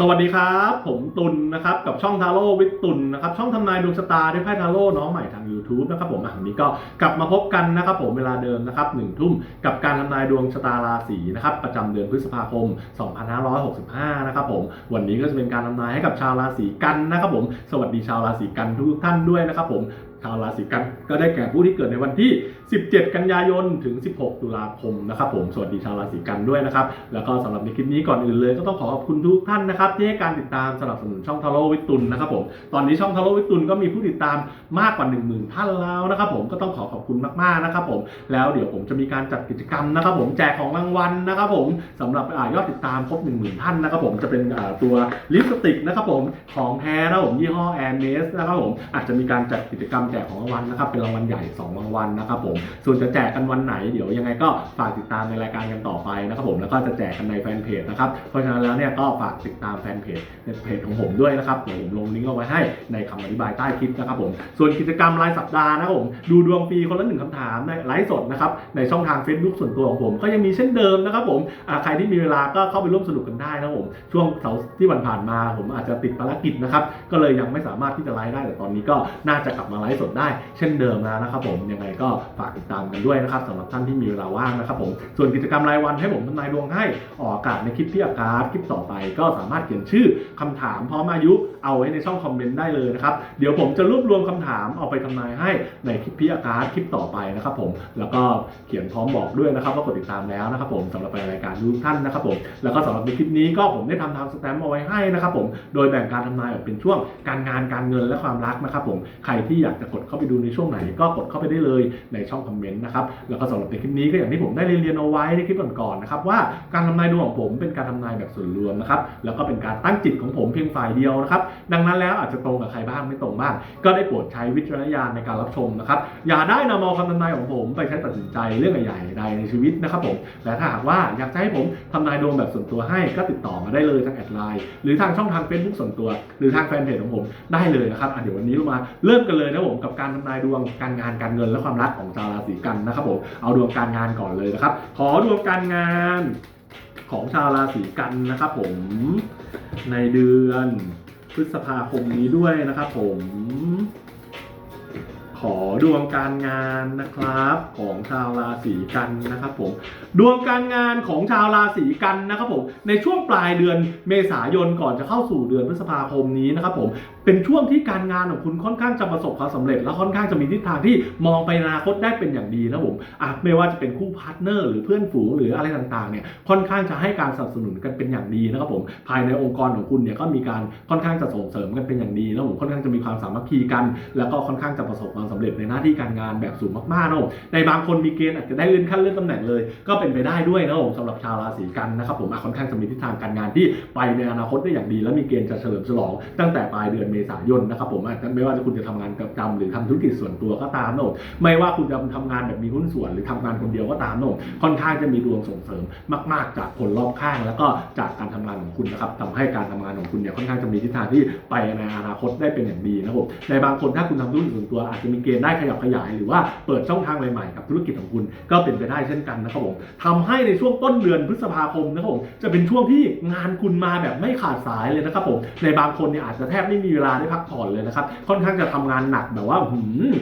สวัสดีครับ ผมตุลนะครับกับช่องทาโร่วิทตุลนะครับช่องทำนายดวงชะตาด้วยไพ่ทาโร่น้องใหม่ทาง YouTube นะครับผมวันนี้ก็กลับมาพบกันนะครับผมเวลาเดิมนะครับหนึ่งทุ่มกับการทำนายดวงชะตาราศีนะครับประจำเดือนพฤษภาคม 2565 นะครับผมวันนี้ก็จะเป็นการทำนายให้กับชาวราศีกันนะครับผมสวัสดีชาวราศีกันทุกท่านด้วยนะครับผมชาวราศีกันก็ได้แก่ผู้ที่เกิดในวันที่17 กันยายนถึง 16 ตุลาคมนะครับผมสวัสดีชาวราศีกันด้วยนะครับ แล้วก็สำหรับในคลิปนี้ก่อนอื่นเลยก็ต้องขอขอบคุณทุกท่านนะครับที่ให้การติดตามสนับสนุนช่องทาโร่วิตุลนะครับผมตอนนี้ช่องทาโร่วิตุลก็มีผู้ติดตามมากกว่า 1 0,000 ท่านแล้วนะครับผมก็ต้องขอขอบคุณมากๆนะครับผมแล้วเดี๋ยวผมจะมีการจัดกิจกรรมนะครับผมแจกของรางวัลนะครับผมสำหรับอยอดติดตามครบ 1 0,000 ท่านนะครับผมจะเป็นตัวลิปสติกนะครับผมของแท้นะครับผมยี่ห้อแอนเนสนะครับผมอาจจะมีการจัดกิจกรรมแจกของรางวัลนะครับเป็นรางวัลใหญ่สองรางวัลนะครับผมส่วนจะแจกกันวันไหนเดี๋ยวยังไงก็ฝากติดตามในรายการกันต่อไปนะครับผมแล้วก็จะแจกกันในแฟนเพจนะครับเพราะฉะนั้นแล้วเนี่ยก็ฝากติดตามแฟนเพจในเพจของผมด้วยนะครับเดี๋ยวผมลงลิงก์เอาไว้ให้ในคำอธิบายใต้คลิปนะครับผมส่วนกิจกรรมรายสัปดาห์นะครับผมดูดวงฟรีคนละหนึ่งคำถามในไลฟ์สดนะครับในช่องทาง Facebook ส่วนตัวของผม ก็ยังมีเช่นเดิมนะครับผมใครที่มีเวลาก็เข้าไปร่วมสนุกกันได้นะครับผมช่วงเสาร์ที่ผ่านมาผมอาจจะติดภารกิจนะครับก็เลยยังไม่สามารถที่จะไลฟ์ได้แต่ตอนนี้ก็น่าจะกลับมาไลฟ์สดได้ เช่นเดิมแล้วนะครับผมยังไงก็ฝากติดตามกันด้วยนะครับสำหรับท่านที่มีเวลาว่างนะครับผมส่วนกิจกรรมรายวันให้ผมทำนายดวงให้ออกอากาศในคลิปที่อากาศคลิปต่อไป ก็สามารถเขียนชื่อคำถามพร้อมอายุเอาไว้ในช่องคอมเมนต์ได้เลยนะครับเดี๋ยวผมจะรวบรวมคำถามเอาไปทำนายให้ในคลิปพี่อากาศคลิปต่อไปนะครับผมแล้วก็เขียนพร้อมบอกด้วยนะครับว่ากดติดตามแล้วนะครับผมสำหรับรายการทุกท่านนะครับผมแล้วก็สำหรับในคลิปนี้ก็ผมได้ทำทางสแตมป์เอาไว้ให้นะครับผมโดยแบ่งการทำนายออกเป็นช่วงการงานการเงินและความรักนะครับผมใครที่อยากจะกดเข้าไปดูในช่วงไหนก็กดเข้าไปได้เลยในช่องคอมเมนต์นะครับแล้วก็สำหรับในคลิปนี้ก็อย่างที่ผมได้เรียนเอาไว้ในคลิปก่อนๆนะครับว่าการทำนายดวงของผมเป็นการทำนายแบบส่วนรวมนะครับแล้วก็เป็นการตั้งจิตของผมเพียงฝ่ายเดียวนะครับดังนั้นแล้วอาจจะตรงกับใครบ้างไม่ตรงบ้าง ก็ได้โปรดใช้วิจารณญาณในการรับชมนะครับอย่าได้นำเอาคำทำนายของผมไปใช้ตัดสินใจเรื่องใหญ่ๆใดในชีวิตนะครับผมและถ้าหากว่าอยากจะให้ผมทำนายดวงแบบส่วนตัวให้ก็ติดต่อมาได้เลยทางแอดไลน์หรือทางช่องทาง Facebook ส่วนตัว หรือทางแฟนเพจของผมได้เลยนะครับเดี๋ยววันนี้เรามาเริ่มกันเลยนะผมกับการทำนายดวงการงานการเงินและความรักของชาวราศีกันนะครับผมเอาดวงการงานก่อนเลยนะครับ ขอดวงการงานของชาวราศีกันนะครับผมในเดือนพฤษภาคมนี้ด้วยนะครับผมขอดวงการงานนะครับของชาวราศีกันนะครับผมดวงการงานของชาวราศีกันนะครับผมในช่วงปลายเดือนเมษายนก่อนจะเข้าสู่เดือนพฤษภาคมนี้นะครับผม เป็นช่วงที่การงานของคุณค่อนข้างจะประสบความสำเร็จ และค่อนข้างจะมีทิศทางที่มองไปอนาคตได้เป็นอย่างดีนะผมอะไม่ว่าจะเป็นคู่พาร์ทเนอร์หรือเพื่อนฝูงหรืออะไรต่างๆเนี่ยค่อนข้างจะให้การสนับสนุนกันเป็นอย่างดีนะครับผมภายในองค์กรของคุณเนี่ยก็มีการค่อนข้างจะส่งเสริมกันเป็นอย่างดีนะผมค่อนข้างจะมีความสามัคคีกัน แล้วก็ค่อนข้างจะประสบความสำเร็จในหน้าที่การงานแบบสูงมากๆนะผมในบางคนมีเกณฑ์อาจจะได้เลื่อนขั้นเลื่อนตำแหน่งเลย ก็เป็นไปได้ด้วยนะผมสำหรับชาวราศีกันนะครับผมค่อนข้างจะมีทิศทางการงานที่ไปในอนาคตได้อย่างดี และมีเกณฑ์จะเฉลิมฉลองตั้งแต่ปลายเดือนเมษายนนะครับผมอาจจะไม่ว่าจะคุณจะทำงานประจำหรือทำธุรกิจส่วนตัวก็ตามนะผมไม่ว่าคุณจะทำงานแบบมีหุ้นส่วนหรือทำงานคนเดียวก็ตามนะผมค่อนข้างจะมีดวงส่งเสริมมาก ๆ จากคนรอบข้าง แล้วก็จากการทำงานของคุณนะครับทำให้การทำงานของคุณเนี่ยค่อนข้างจะมีทิศทางที่ไปในอนาคตได้เป็นอย่างดีนะครับ ในบางคนถ้าคุณทำธุรกิจส่วนตัวอาจจะมีเกณฑ์ได้ขยับขยาย หรือว่าเปิดช่องทางใหม่ๆกับธุรกิจของคุณก็เป็นไปได้เช่นกันนะครับผมทำให้ในช่วงต้นเดือนพฤษภาคมนะครับผมจะเป็นช่วงที่งานคุณมาแบบไม่ขาดสายเลยนะครับผมในบางคนเนี่ยอาจจะแทบไม่มีเวลาได้พักผ่อนเลยนะครับ ค่อนข้างจะทำงานหนักแบบว่าหืม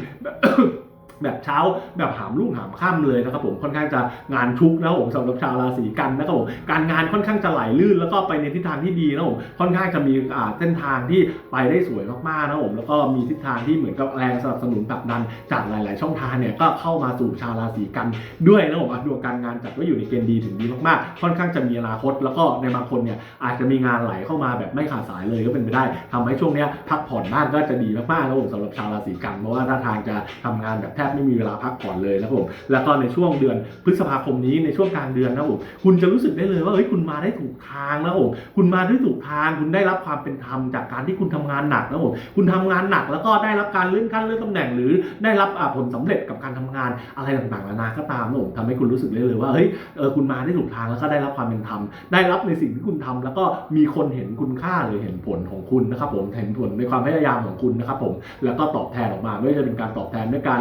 แบบเช้าแบบหามรุ่งหามค่ำเลยนะครับผมค่อนข้างจะงานชุกนะครับผมสำหรับชาวราศีกันนะครับผมการงานค่อนข้างจะไหลลื่นแล้วก็ไปในทิศทางที่ดีนะครับผมค่อนข้างจะมีเส้นทางที่ไปได้สวยมากๆนะครับผมแล้วก็มีทิศทางที่เหมือนกับแรงสนับสนุนผลักดันจากหลาย ๆ ช่องทางเนี่ยก็เข้ามาสู่ชาวราศีกันด้วยนะผมอะดวงการงานจัดว่าอยู่ในเกณฑ์ดีถึงดีมากๆ ค่อนข้างจะมีอนาคต แล้วก็ในบางคนเนี่ยอาจจะมีงานไหลเข้ามาแบบไม่ขาดสายเลยก็เป็นไปได้ทำให้ช่วงเนี้ยพักผ่อนบ้างก็จะดีมากๆนะผมสำหรับชาวราศีกันเพราะว่าถ้าทางจะทำงานแบบแทบไม่มีเวลาพักผ่อนเลยนะผมแล้วก็ในช่วงเดือนพฤษภาคมนี้ในช่วงกลางเดือนนะผมคุณจะรู้สึกได้เลยว่าเฮ้ยคุณมาได้ถูกทางนะผมคุณมาได้ถูกทางคุณได้รับความเป็นธรรมจากการที่คุณทำงานหนักนะผมคุณทำงานหนักแล้วก็ได้รับการเลื่อนขั้นเลื่อนตำแหน่ง หรือได้รับผลสำเร็จกับการทำงานอะไรต่างๆนานาก็ตามนะผมทำให้คุณรู้สึกได้เลยว่าเฮ้ยเออคุณมาได้ถูกทางแล้วก็ได้รับความเป็นธรรมได้รับในสิ่งที่คุณทำแล้วก็มีคนเห็นคุณค่าหรือเห็นผลของคุณนะครับผมเห็นผลในความพยายามของคุณนะครับผมแล้วก็ตอบแทนออกมาไม่ว่าจะเป็นการตอบแทนด้วยการ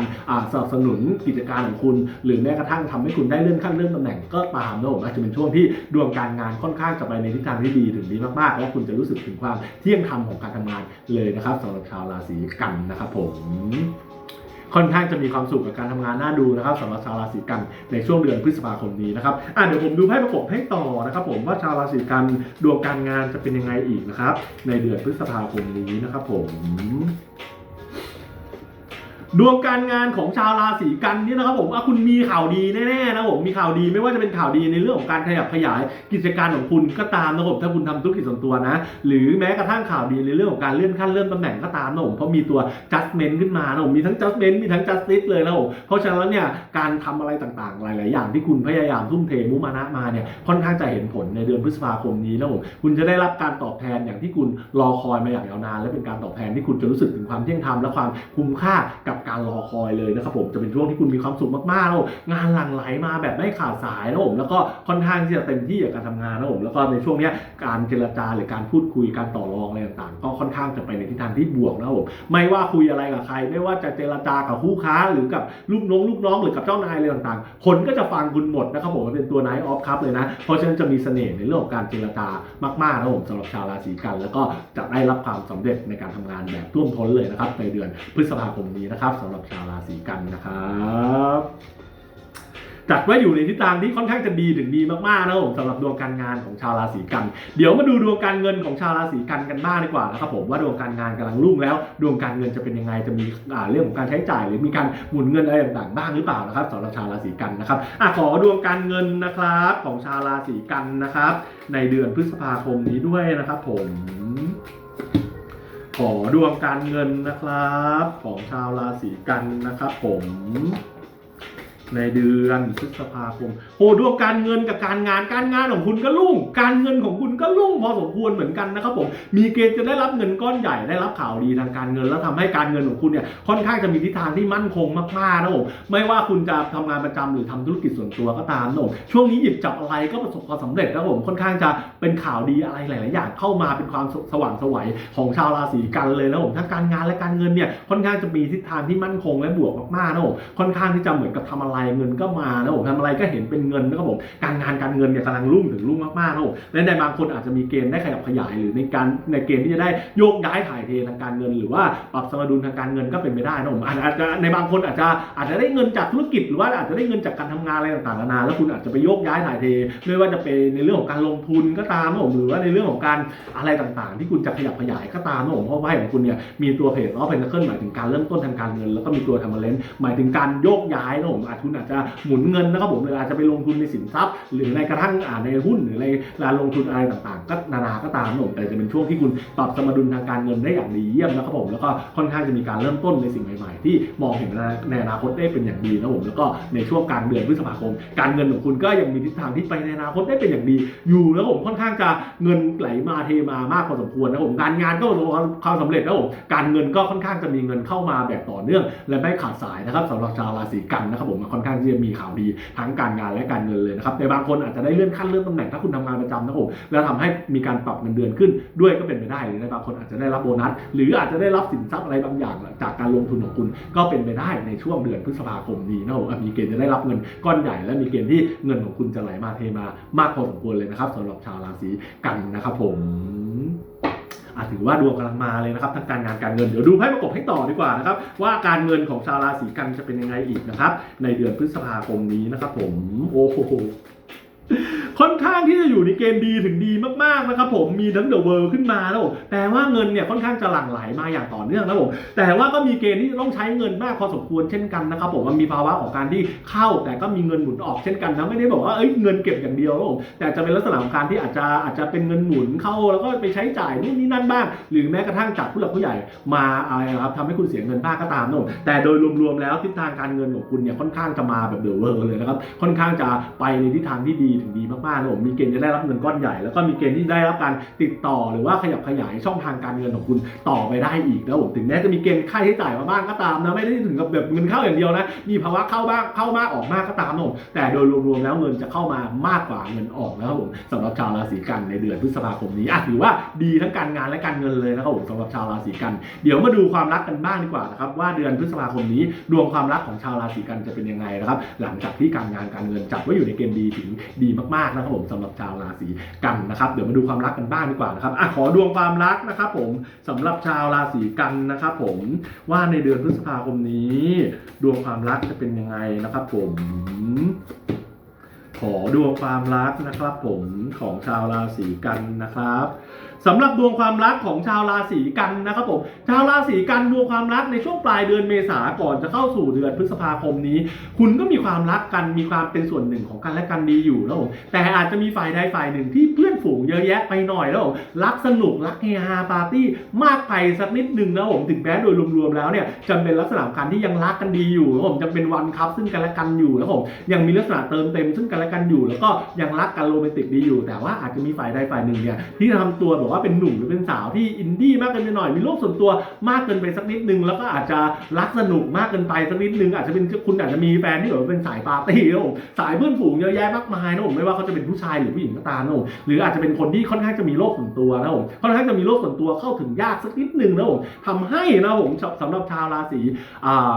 สนับสนุนกิจการของคุณ หรือแม้กระทั่งทำให้คุณได้เลื่อนขั้นเลื่อนตำแหน่งก็ตามนะผมอาจจะเป็นช่วงที่ดวงการงานค่อนข้างจะไปในทิศทางที่ดีถึงดีมากๆ และคุณจะรู้สึกถึงความเที่ยงธรรมของการทำงานเลยนะครับสำหรับชาวราศีกันนะครับผมค่อนข้างจะมีความสุขกับการทำงานน่าดูนะครับสำหรับชาวราศีกันในช่วงเดือนพฤษภาคมนี้นะครับอะเดี๋ยวผมดูไพ่ประกบให้ต่อนะครับ ผมว่าชาวราศีกันดวงการงานจะเป็นยังไงอีกนะครับ ในเดือนพฤษภาคมนี้นะครับ ผม ดวงการงานของชาวราศีกันนี่นะครับผมว่าคุณมีข่าวดีแน่ๆนะผมมีข่าวดีไม่ว่าจะเป็นข่าวดีในเรื่องของการขยับขยายกิจการของคุณก็ตามนะผมถ้าคุณทำธุรกิจส่วนตัวนะ หรือแม้กระทั่งข่าวดีในเรื่องของการเลื่อนขั้นเลื่อนตำแหน่งก็ตามนะผมเพราะมีตัว judgment ขึ้นมานะผมมีทั้ง judgment มีทั้ง justice เลยนะผมเพราะฉะนั้นเนี่ยการทำอะไรต่างๆ หลาย ๆ อย่างที่คุณพยายามทุ่มเทมุมานะมาเนี่ยค่อนข้างจะเห็นผลในเดือนพฤษภาคมนี้นะผมคุณจะได้รับการตอบแทนอย่างที่คุณรอคอยมาอย่างยาวนาน และเป็นการตอบแทนที่คุณจะรู้สึกถึงความเที่ยงธรรมและความคุ้มค่ากับการรอคอยเลยนะครับผมจะเป็นช่วงที่คุณมีความสุขมากๆแล้วงานหลั่งไหลมาแบบไม่ขาดสายนะผมแล้วก็ค่อนข้างที่จะเต็มที่กับการทำงานนะผมแล้วก็ในช่วงนี้การเจรจาหรือการพูดคุยการต่อรองอะไรต่างๆ ก็ค่อนข้างจะไปในทิศทางที่บวกนะครับผมไม่ว่าคุยอะไรกับใคร ไม่ว่าจะเจรจากับคู่ค้า หรือกับลูกน้องลูกน้องหรือกับเจ้านายอะไรต่างๆ คนก็จะฟังคุณหมดนะครับผมเป็นตัว Night of Cup เลยนะเพราะฉะนั้นจะมีเสน่ห์ในเรื่องของการเจรจามากๆนะครับผมสำหรับชาวราศีกัน แล้วก็จะได้รับความสำเร็จในการทำงานแบบท่วมท้นเลยนะครับในเดือนพฤษภาคมนี้นะครับสำหรับชาวราศีกันนะครับจัดว่าอยู่ในทิศทางที่ค่อนข้างจะดีถึงดีมากๆนะครับผมสำหรับดวงการงานของชาวราศีกัน เดี๋ยวมาดูดวงการเงินของชาวราศีกันกันบ้างดีกว่านะครับผมว่าดวงการงานกำลังรุ่งแล้ว ดวงการเงินจะเป็นยังไงจะมีเรื่องของการใช้จ่าย หรือมีการหมุนเงินอะไรต่างๆบ้างหรือเปล่านะครับสำหรับชาวราศีกันนะครับอขอดวงการเงินนะครับของชาวราศีกันนะครับ ในเดือนพฤษภาคมนี้ด้วยนะครับผม ขอดวงการเงินนะครับ ของชาวราศีกันนะครับผม ในเดือนพฤษภาคมโหดวงการเงินกับการงานการงานของคุณก็รุ่ง การเงินของคุณก็รุ่งพอสมควรเหมือนกันนะครับผมมีเกณฑ์จะได้รับเงินก้อนใหญ่ได้รับข่าวดีทางการเงิน แล้วทำให้การเงินของคุณเนี่ยค่อนข้างจะมีทิศทางที่มั่นคงมากๆนะผมไม่ว่าคุณจะทำงานประจำหรือทำธุรกิจส่วนตัวก็ตามนะผมช่วงนี้หยิบจับอะไรก็ประสบความสำเร็จนะผมค่อนข้างจะเป็นข่าวดีอะไรหลาย ๆ อย่างเข้ามาเป็นความสว่างไสวัยของชาวราศีกันเลยนะผมทั้งการงานและการเงินเนี่ยค่อนข้างจะมีทิศทางที่มั่นคงและบวกมากๆนะผมค่อนข้างที่จะเหมือนกับทำอะไรเงินก็มานะผมทำอะไรก็เห็นเป็นเงินนะครับผมการงานการเงินเนี่ยกำลังรุ่งถึงรุ่งมากๆนะผมและในบางคนอาจจะมีเกณฑ์ได้ขยับขยายหรือในการในเกณฑ์ที่จะได้โยกย้ายถ่ายเททางการเงิน หรือว่าปรับสมดุลทางการเงินก็เป็นไปได้นะผมอาจอาจจะในบางคนอาจจะอาจจะได้เงินจากธุรกิจ หรือว่าอาจจะได้เงินจากการทำงานอะไรต่างๆนานาแล้วคุณอาจจะไปโยกย้ายถ่ายเทไม่ว่าจะเป็นในเรื่องของการลงทุนก็ตามนะผมหรือว่าในเรื่องของการอะไรต่างๆ ที่คุณจะขยับขยายก็ตามนะผมเพราะว่าไพ่ของคุณเนี่ยมีตัวเพจล้อเพนเคิลหมายถึงการเริ่มต้นทางการเงิน แล้วก็มีตัวทำมาเลนหมายถึงการโยกย้ายนะผมอาจคุณอาจจะหมุนเงินนะครับผมหรืออาจจะไปลงทุนในสินทรัพย์ หรือในกระทั่งอ่าในหุ้นหรือในการลงทุนอะไรต่างๆ ก็นานาก็ตามนะผมแต่จะเป็นช่วงที่คุณปรับสมดุลทางการเงินได้อย่างดีเยี่ยมนะครับผมแล้วก็ค่อนข้างจะมีการเริ่มต้นในสิ่งใหม่ๆ ที่มองเห็นในอนาคตได้เป็นอย่างดีนะผมแล้วก็ในช่วงกลางเดือนพฤษภาคม การเงินของคุณก็ยังมีทิศทางที่ไปในอนาคตได้เป็นอย่างดี อยู่แล้วผมค่อนข้างจะเงินไหลมาเทมามากพอสมควรนะผมการงานก็ประสบความสำเร็จนะผมการเงินก็ค่อนข้างจะมีเงินเข้ามาแบบต่อเนื่อง และไม่ขาดสายนะครับสำหรับชาวราศีกันนะครับผมค่อนข้างที่จะมีข่าวดีทั้งการงานและการเงินเลยนะครับในบางคนอาจจะได้เลื่อนขั้นเลื่อนตำแหน่งถ้าคุณทำงานประจำนะครับผมแล้วทำให้มีการปรับเงินเดือนขึ้นด้วยก็เป็นไปได้หรือในบางคนอาจจะได้รับโบนัส หรืออาจจะได้รับสินทรัพย์อะไรบางอย่างจากการลงทุนของคุณก็เป็นไปได้ในช่วงเดือนพฤษภาคมนี้นะครับผมมีเกณฑ์จะได้รับเงินก้อนใหญ่ และมีเกณฑ์ที่เงินของคุณจะไหลมาเทมามากพอสมควรเลยนะครับสำหรับชาวราศีกันนะครับผม ถือว่าดวงกำลังมาเลยนะครับทั้งการงานการเงินเดี๋ยวดูไพ่ประกบให้ต่อดีกว่านะครับว่าการเงินของชาวราศีกันจะเป็นยังไงอีกนะครับในเดือนพฤษภาคมนี้นะครับผมโอ้โห ค่อนข้างที่จะอยู่ในเกณฑ์ดีถึงดีมากๆนะครับผมมีทั้งเดอะเวิลด์ขึ้นมาแล้วผมแต่ว่าเงินเนี่ยค่อนข้างจะหลั่งไหลมาอย่างต่อเนื่องนะผมแต่ว่าก็มีเกณฑ์ที่ต้องใช้เงินมากพอสมควรเช่นกันนะครับผมมันมีภาวะของการที่เข้า แต่ก็มีเงินหมุนออกเช่นกันนะไม่ได้บอกว่าเอ้ยเงินเก็บอย่างเดียวนะผมแต่จะเป็นลักษณะของการที่อาจจะอาจจะเป็นเงินหมุนเข้า แล้วก็ไปใช้จ่ายนู่นนี่นั่นบ้าง หรือแม้กระทั่งจากผู้หลักผู้ใหญ่มาอะไรนะครับทำให้คุณเสียเงินบ้างก็ตามนะผมแต่โดยรวมๆแล้วทิศทางการเงินของคุณเนี่ยค่อนข้างจะมาแบบเดอะเวิร์เลยนะครับค่อนข้างจะไปในทิศทางที่ดีถึงดีมากๆากๆนผมมีเกณฑ์จะได้รับเงินก้อนใหญ่ แล้วก็มีเกณฑ์ที่ได้รับการติดต่อหรือว่าขยับขยายช่องทางการเงินของคุณต่อไปได้อีกนะผมถึงแม้จะมีเกณฑ์ค่าใช้จ่ายมาบ้างก็ตามนะไม่ได้ถึงกับแบบเงินเข้าอย่างเดียวนะมีภาวะเข้าบ้างเข้ามากออกมากก็ตามนะผมแต่โดยรวมๆแล้วเงินจะเข้ามามากกว่าเงินออกนะครับผมสำหรับชาวราศีกันในเดือนพฤษภาคมนี้อะถือว่าดีทั้งการงานและการเงินเลยนะครับผมสำหรับชาวราศีกัน เดี๋ยวมาดูความรักกันบ้างดีกว่านะครับว่าเดือนพฤษภาคมนี้ ดวงความรักของชาวราศีกันจะเป็นยังไงนะครับหลังจากที่การงานการเงินจัดว่าอยู่ในเกณฑ์ดีถึงดีมากนะครับผมสำหรับชาวราศีกันนะครับ เดี๋ยวมาดูความรักกันบ้างดีกว่านะครับอะขอดวงความรักนะครับ ผมสำหรับชาวราศีกันนะครับผมว่าในเดือนพฤษภาคมนี้ ดวงความรักจะเป็นยังไงนะครับ ผมขอดวงความรักนะครับ ผมของชาวราศีกันนะครับ สำหรับดวงความรักของชาวราศีกันนะครับผมชาวราศีกันดวงความรักในช่วงปลายเดือนเมษาก่อนจะเข้าสู่เดือนพฤษภาคมนี้ คุณก็มีความรักกันมีความเป็นส่วนหนึ่งของกันและกันดีอยู่นะผมแต่อาจจะมีฝ่ายใดฝ่ายหนึ่งที่เพื่อนฝูงเยอะแยะไปหน่อยแล้วผมรักสนุกรักเฮฮาปาร์ตี้มากไปสักนิดหนึ่งนะผมถึงแม้โดยรวมๆแล้วเนี่ยจะเป็นลักษณะการที่ยังรักกันดีอยู่นะผมจะเป็นวันครับซึ่งกันและกันอยู่นะผมยังมีลักษณะเติมเต็มซึ่งกันและกันอยู่ แล้วก็ยังรักกันโรแมนติกดีอยู่ แต่ว่าอาจจะมีฝ่ายใดฝ่ายหนึ่งเนี่ยที่ทำตัวแบบว่าเป็นหนุ่มหรือเป็นสาวที่อินดี้มากเกินไปหน่อย มีโลกส่วนตัวมากเกินไปสักนิดนึง แล้วก็อาจจะรักสนุกมากเกินไปสักนิดนึง อาจจะเป็นคุณอาจจะมีแฟนที่แบบเป็นสายปาร์ตี้นะผมสายเพื่อนฝูงเยอะแยะมากมายนะผมไม่ว่าเขาจะเป็นผู้ชายหรือผู้หญิงก็ตามนะผมหรืออาจจะเป็นคนที่ค่อนข้างจะมีโลกส่วนตัวนะผมค่อนข้างจะมีโลกส่วนตัวเข้าถึงยากสักนิดนึงนะผมทำให้นะผมสำหรับชาวราศีอ่า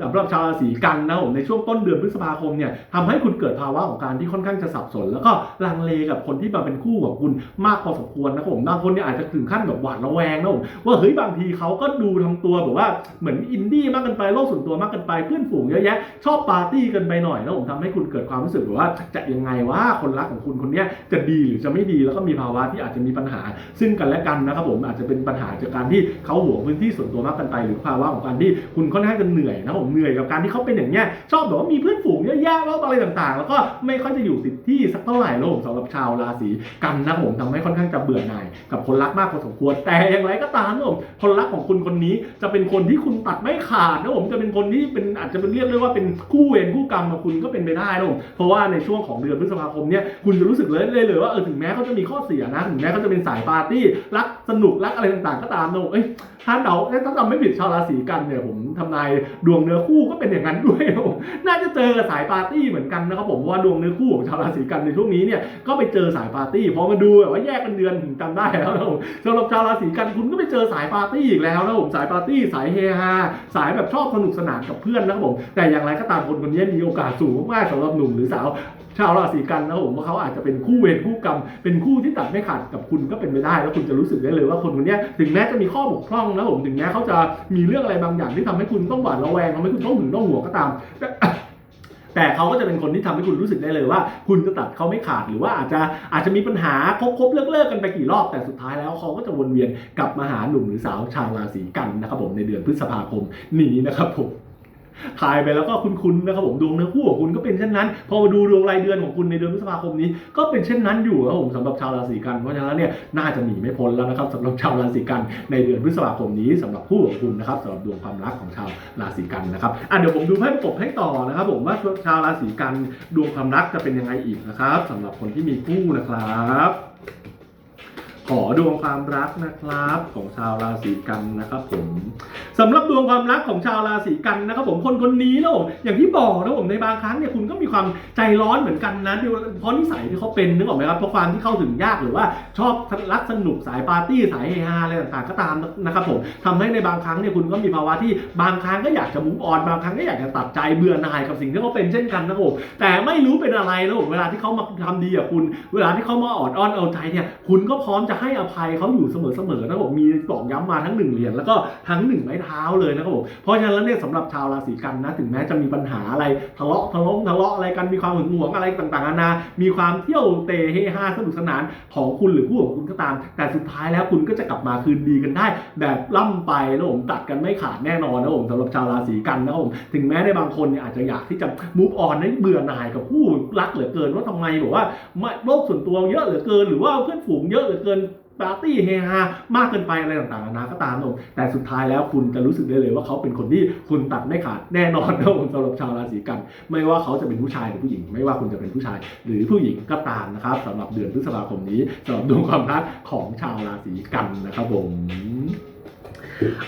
สำหรับชาวราศีกันนะผมในช่วงต้นเดือนพฤษภาคมเนี่ยทำให้คุณเกิดภาวะของการที่ค่อนข้างจะสับสน แล้วก็ลังเลกับคนที่มาเป็นคู่กับคุณมากพอสมควรนะครับผมบางคนเนี่ยอาจจะถึงขั้นแบบหวาดระแวงนะผมว่าเฮ้ยบางทีเขาก็ดูทำตัวแบบว่าเหมือนอินดี้มากเกินไปโลกส่วนตัวมากเกินไปเพื่อนฝูงเยอะแยะ ชอบปาร์ตี้กันไปหน่อยนะผมทำให้คุณเกิดความรู้สึกแบบว่าจะยังไงว่าคนรักของคุณคนนี้จะดีหรือจะไม่ดีแล้วก็มีภาวะที่อาจจะมีปัญหา ซึ่งกันและกันนะครับผมอาจจะเป็นปัญหาจากการที่เขาหวงพื้นที่ส่วนตัวมากเกินไป หรือภาวะของการที่คุณค่อนข้างจะเหนื่อยนะผมเหนื่อยกับการที่เขาเป็นอย่างเงี้ยชอบแบบว่ามีเพื่อนฝูงเยอะแยะแล้วอะไรต่างๆ แล้วก็ไม่ค่อยจะอยู่ติดที่สักเท่าไหร่นะผมสำหรับชาวราศีกันนะผมทำให้ค่อนข้างจะเบื่อหน่ายกับคนรักมากพอสมควรแต่อย่างไรก็ตามนะผมคนรักของคุณคนนี้จะเป็นคนที่คุณตัดไม่ขาดนะผมจะเป็นคนที่เป็นอาจจะเป็นเรียกได้ว่าเป็นคู่เวรคู่กรรมกับคุณก็เป็นไปได้นะผมเพราะว่าในช่วงของเดือนพฤษภาคมเนี่ยคุณจะรู้สึกเลยเลยเลยว่าเออถึงแม้เขาจะมีข้อเสียนะถึงแม้เขาจะเป็นสายปาร์ตี้รักสนุกรักอะไรต่างๆ ก็ตามนะผมเอ้ยถ้าเดาถ้าจำไม่ผิดชาวราศีกันเนี่ยผมทำนายดวงเนื้อื้อคู่ก็เป็นอย่างนั้นด้วยครับผมน่าจะเจอกับสายปาร์ตี้เหมือนกันนะครับผมว่าดวงเนื้อคู่ของชาวราศีกันในช่วงนี้เนี่ยก็ไปเจอสายปาร์ตี้พอมาดูแบบว่าแยกกันเดือนถึงจำได้แล้วนะผมสำหรับชาวราศีกันคุณก็ไปเจอสายปาร์ตี้อีกแล้วนะผมสายปาร์ตี้สายเฮฮาสายแบบชอบสนุกสนานกับเพื่อนนะครับผมแต่อย่างไรก็ตามคนคนนี้มีโอกาสสูงมากสำหรับหนุ่มหรือสาว ชาวราศีกันนะผมว่าเขาอาจจะเป็นคู่เวรคู่กรรม เป็นคู่ที่ตัดไม่ขาดกับคุณก็เป็นไปได้ แล้วคุณจะรู้สึกได้เลยว่าคนคนนี้ถึงแม้จะมีข้อบกพร่องนะผมถึงแม้เขาจะมีเรื่องอะไรบางอย่างที่ทำให้คุณต้องหวาดระแวงทำให้คุณต้องหึงต้องหัวก็ตามแต่เขาก็จะเป็นคนที่ทำให้คุณรู้สึกได้เลยว่า คุณจะตัดเขาไม่ขาดหรือว่าอาจจะอาจจะมีปัญหาคบคบเลิกเลิกกันไปกี่รอบแต่สุดท้ายแล้วเขาก็จะวนเวียนกลับมาหาหนุ่มหรือสาวชาวราศีกันนะครับผมในเดือนพฤษภาคมนี้นะครับผม ถ่ายไปแล้วก็คุ้นๆนะครับผมดวงเนื้อคู่ของคุณก็เป็นเช่นนั้น พอมาดูดวงรายเดือนของคุณในเดือนพฤษภาคมนี้ ก็เป็นเช่นนั้นอยู่ครับผมสำหรับชาวราศีกันเพราะฉะนั้นเนี่ยน่าจะหนีไม่พ้นแล้วนะครับสำหรับชาวราศีกันในเดือนพฤษภาคมนี้สำหรับคู่ของคุณนะครับสำหรับดวงความรักของชาวราศีกันนะครับอะเดี๋ยวผมดูให้ประกบให้ต่อนะครับผมว่าชาวราศีกันดวงความรักจะเป็นยังไงอีกนะครับสำหรับคนที่มีคู่นะครับ ขอดวงความรักนะครับ ของชาวราศีกันนะครับผมสำหรับดวงความรักของชาวราศีกันนะครับผมคนคนนี้นะผมอย่างที่บอกนะผมในบางครั้งเนี่ยคุณก็มีความใจร้อนเหมือนกันนะเพราะนิสัยที่เขาเป็นนึกออกไหมครับเพราะความที่เข้าถึงยากหรือว่าชอบรักสนุกสายปาร์ตี้สายเฮฮาอะไรต่างๆก็ตามนะครับผมทำให้ในบางครั้งเนี่ยคุณก็มีภาวะที่บางครั้งก็อยากจะมุกออนบางครั้งก็อยากจะตัดใจเบื่อหน่ายกับสิ่งที่เขาเป็นเช่นกันนะครับผมแต่ไม่รู้เป็นอะไรนะผมเวลาที่เขามาทำดีกับคุณ เวลาที่เขามาออดอ้อนเอาใจเนี่ยคุณก็พร้อมจะให้อภัยเขาอยู่เสมอๆนะผมมีตอกย้ำมาทั้งหนึ่งเหรียญแล้วก็ทั้งหนึ่งไม้เท้าเลยนะครับผมเพราะฉะนั้นแล้วเนี่ยสำหรับชาวราศีกันนะถึงแม้จะมีปัญหาอะไรทะเลาะทะเลาะทะเลาะอะไรกันมีความหึงหวงอะไรต่างๆนานา มีความเที่ยวเตะเฮฮาสนุกสนานของคุณหรือผู้ของคุณก็ตาม แต่สุดท้ายแล้วคุณก็จะกลับมาคืนดีกันได้ แบบล่ำไปนะผมตัดกันไม่ขาดแน่นอนนะผมสำหรับชาวราศีกันนะผมถึงแม้ในบางคนเนี่ยอาจจะอยากที่จะมูฟออนให้เบื่อหน่ายกับผู้รักเหลือเกินว่าทำไมบอกว่าโลกส่วนตัวเยอะเหลือเกิน หรือว่าเพื่อนฝูงเยอะเหลือเกิน ปาร์ตี้เฮฮามากเกินไปอะไรต่างๆนานาก็ตามนะผมแต่สุดท้ายแล้วคุณจะรู้สึกได้เลยว่าเขาเป็นคนที่คุณตัดไม่ขาดแน่นอนนะผมสำหรับชาวราศีกัน ไม่ว่าเขาจะเป็นผู้ชายหรือผู้หญิง ไม่ว่าคุณจะเป็นผู้ชาย หรือผู้หญิงก็ตามนะครับสำหรับเดือนพฤษภาคมนี้สำหรับดวงความรักของชาวราศีกันนะครับผม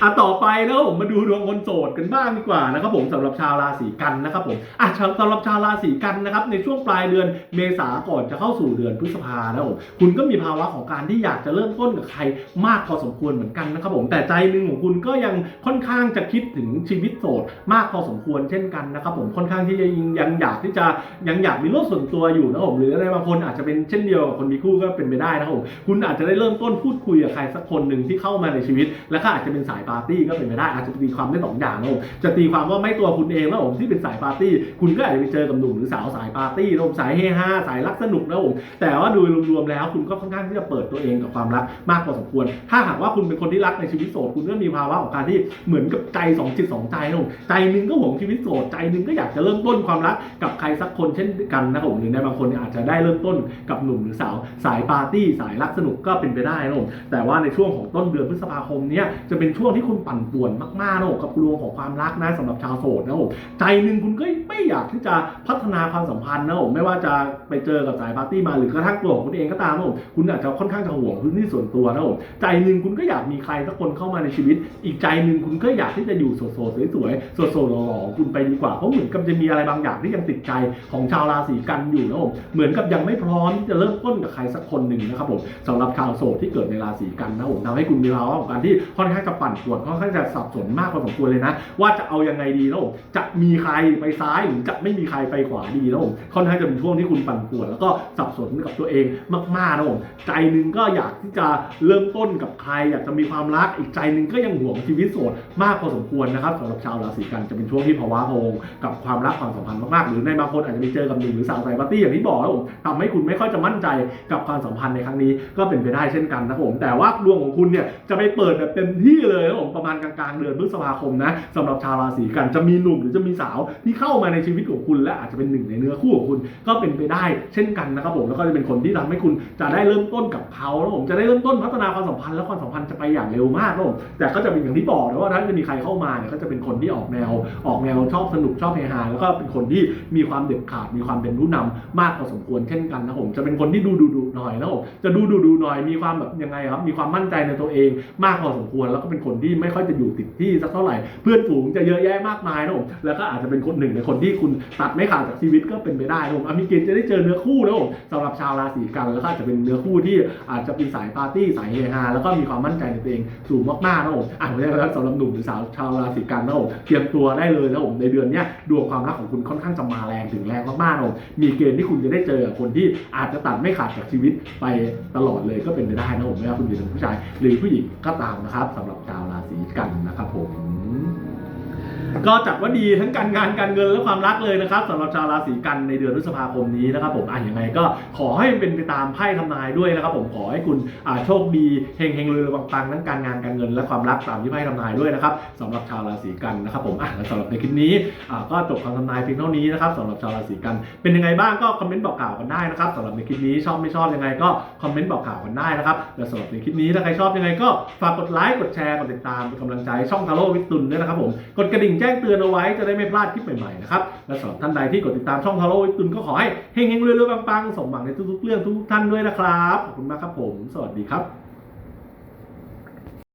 อะต่อไปนะครับผมมาดูดวงคนโสดกันบ้างดีกว่านะครับผมสำหรับชาวราศีกันนะครับผมอะสำหรับชาวราศีกันนะครับในช่วงปลายเดือนเมษาก่อนจะเข้าสู่เดือนพฤษภานะครับผมคุณก็มีภาวะของการที่อยากจะเริ่มต้นกับใครมากพอสมควรเหมือนกันนะครับผมแต่ใจหนึ่งของคุณก็ยังค่อนข้างจะคิดถึงชีวิตโสดมากพอสมควรเช่นกันนะครับผมค่อนข้างที่จะยังยังอยากที่จะยังอยากมีโลกส่วนตัวอยู่นะครับผมหรืออะไรบางคนอาจจะเป็นเช่นเดียวกับคนมีคู่ก็เป็นไปได้นะครับผมคุณอาจจะได้เริ่มต้นพูดคุยกับใครสักคนหนึ่งที่เข้ามาในชีวิต แล้วก็อาจจะเป็นสายปาร์ตี้ก็เป็นไปได้อาจจะตีความได้สองอย่างนะผมจะตีความว่าไม่ตัวคุณเองนะผมที่เป็นสายปาร์ตี้ คุณก็อาจจะไปเจอกับหนุ่มหรือสาวสายปาร์ตี้นะผมสายเฮฮาสายรักสนุกนะผมแต่ว่าโดยรวมๆแล้วคุณก็ค่อนข้างที่จะเปิดตัวเองกับความรักมากพอสมควร ถ้าหากว่าคุณเป็นคนที่รักในชีวิตโสดคุณก็มีภาวะของการที่เหมือนกับใจสองจิตสองใจนะผมใจหนึ่งก็หวงชีวิตโสดใจหนึ่งก็อยากจะเริ่มต้นความรักกับใครสักคนเช่นกันนะผมหรือในบางคนอาจจะได้เริ่มต้นกับหนุ่มหรือสาวสายปาร์ตี้สายรักสนุกก็เป็นไปได้นะผมแต่ว่าในช่วงของต้นเดือนพฤษภาคมเนี้ยจะเป็น็นช่วงที่คุณปั่นป่วนมากๆนะผมกับดวงของความรักนะสำหรับชาวโสดนะผมใจหนึ่งคุณก็ไม่อยากที่จะพัฒนาความสัมพันธ์นะผมไม่ว่าจะไปเจอกับสายปาร์ตี้มาหรือกระทั่งตัวของคุณเองก็ตามนะผมคุณอาจจะค่อนข้างจะห่วงพื้นที่ส่วนตัวนะผมใจหนึ่งคุณก็อยากมีใครสักคนเข้ามาในชีวิต อีกใจหนึ่งคุณก็อยากที่จะอยู่โสดๆสวยๆโสดๆหล่อๆคุณไปดีกว่าเพราะเหมือนกับจะมีอะไรบางอย่างที่ยังติดใจของชาวราศีกันอยู่นะผมเหมือนกับยังไม่พร้อมที่จะเริ่มต้นกับใครสักคนหนึ่งนะครับผมสำหรับชาวโสดที่เกิดในราศีกันนะผมทำให้คุณมีภาวะของการที่ค่อนข้างจะปั่นป่วนค่อนข้างจะสับสนมากพอสมควรเลยนะ ว่าจะเอายังไงดีนะผมจะมีใครไปซ้ายหรือจะไม่มีใครไปขวาดีนะผมค่อนข้างจะเป็นช่วงที่คุณปั่นป่วนแล้วก็สับสนกับตัวเองมากๆนะผมใจหนึ่งก็อยากที่จะเริ่มต้นกับใครอยากจะมีความรักอีกใจหนึ่งก็ยังห่วงชีวิตโสดมากพอสมควรนะครับสำหรับชาวราศีกันจะเป็นช่วงที่ภาวะโฮงกับความรักความสัมพันธ์มากๆหรือในบางคนอาจจะไปเจอกับหนุ่มหรือสาวสายปาร์ตี้อย่างที่บอกนะผมทำให้คุณไม่ค่อยจะมั่นใจกับความสัมพันธ์ในครั้งนี้ก็เป็นไปได้เช่นกันนะผมแต่ว่าดวงของคุณเนี่ยจะไปเปิดแบบเต็มที่เลยนะผมประมาณกลางๆเดือนพฤษภาคมนะสำหรับชาวราศีกันจะมีหนุ่มหรือจะมีสาวที่เข้ามาในชีวิตของคุณและอาจจะเป็นหนึ่งในเนื้อคู่ของคุณก็เป็นไปได้ เช่นกันนะครับผมแล้วก็จะเป็นคนที่ทำให้คุณจะได้เริ่มต้นกับเขาแล้วผมจะได้เริ่มต้นพัฒนาความสัมพันธ์และความสัมพันธ์จะไปอย่างเร็วมากนะผมแต่ก็จะเป็นอย่างที่บอกนะว่าถ้าจะมีใครเข้ามาเนี่ยก็จะเป็นคนที่ออกแนวออกแนวชอบสนุกชอบเฮฮาแล้วก็เป็นคนที่มีความเด็ดขาดมีความเป็นผู้นำมากพอสมควรเช่นกันนะผมจะเป็นคนที่ดูดูดูหน่อยนะผมจะดูดูดูหน่อยมีความแบบยังไงครับมีความมั่นใจในตัวเองมากพอสมควรแล้วก็เป็นคนที่ไม่ค่อยจะอยู่ติดที่สักเท่าไหร่ เพื่อนฝูงจะเยอะแยะมากมายนะผมแล้วก็อาจจะเป็นคนหนึ่งในคนที่คุณตัดไม่ขาดจากชีวิตก็เป็นไปได้นะผมมีเกณฑ์จะได้เจอเนื้อคู่นะผมสำหรับชาวราศีกันแล้วก็อาจจะเป็นเนื้อคู่ที่อาจจะเป็นสายปาร์ตี้สายเฮฮาแล้วก็มีความมั่นใจในตัวเองสูงมากๆนะผมอะไม่ใช่แล้วสำหรับหนุ่มหรือสาวชาวราศีกันนะผมเตรียมตัวได้เลยนะผมในเดือนนี้ดวงความรักของคุณค่อนข้างจะมาแรงถึงแรงมากๆนะผมมีเกณฑ์ที่คุณจะได้เจอคนที่อาจจะตัดไม่ขาดจากชีวิตไปตลอดเลยก็เป็นไปได้นะผมไม่ว่าคุณจะเป็นผู้ชายหรือผู้หญิงก็ตามนะครับสำหรับชาวราศีกันนะครับผม ก็จัดว่าดีทั้งการงานการเงินและความรักเลยนะครับสำหรับชาวราศีกันในเดือนพฤษภาคมนี้นะครับผมอะยังไงก็ขอให้เป็นไปตามไพ่ทำนายด้วยนะครับผมขอให้คุณโชคดีเฮงเฮงรวยรวยปังๆทั้งการงานการเงิน และความรักตามที่ไพ่ทำนายด้วยนะครับสำหรับชาวราศีกันนะครับผมอะและสำหรับในคลิปนี้ก็จบคำทำนายเพียงเท่านี้นะครับสำหรับชาวราศีกันเป็นยังไงบ้างก็คอมเมนต์บอกกล่าวกันได้นะครับสำหรับในคลิปนี้ชอบไม่ชอบยังไงก็คอมเมนต์บอกกล่าวกันได้นะครับและสำหรับในคลิปนี้ถ้าใครชอบยังไงก็ฝากกดไลค์กดแชร์กดติดตามเป็นกำลังใจช่องทาโร่วิตุนด้วยนะครับผมกดกระดิ่งแจ้จ้งเตือนเอาไว้จะได้ไม่พลาดคลิปใหม่ๆนะครับ และสำหรับท่านใดที่กดติดตามช่องทาโร่วิตุนก็ขอให้เฮงๆรวยๆปังๆสมหวังในทุกๆเรื่องทุกๆท่านด้วยนะครับ ขอบคุณมากครับผม สวัสดีครับ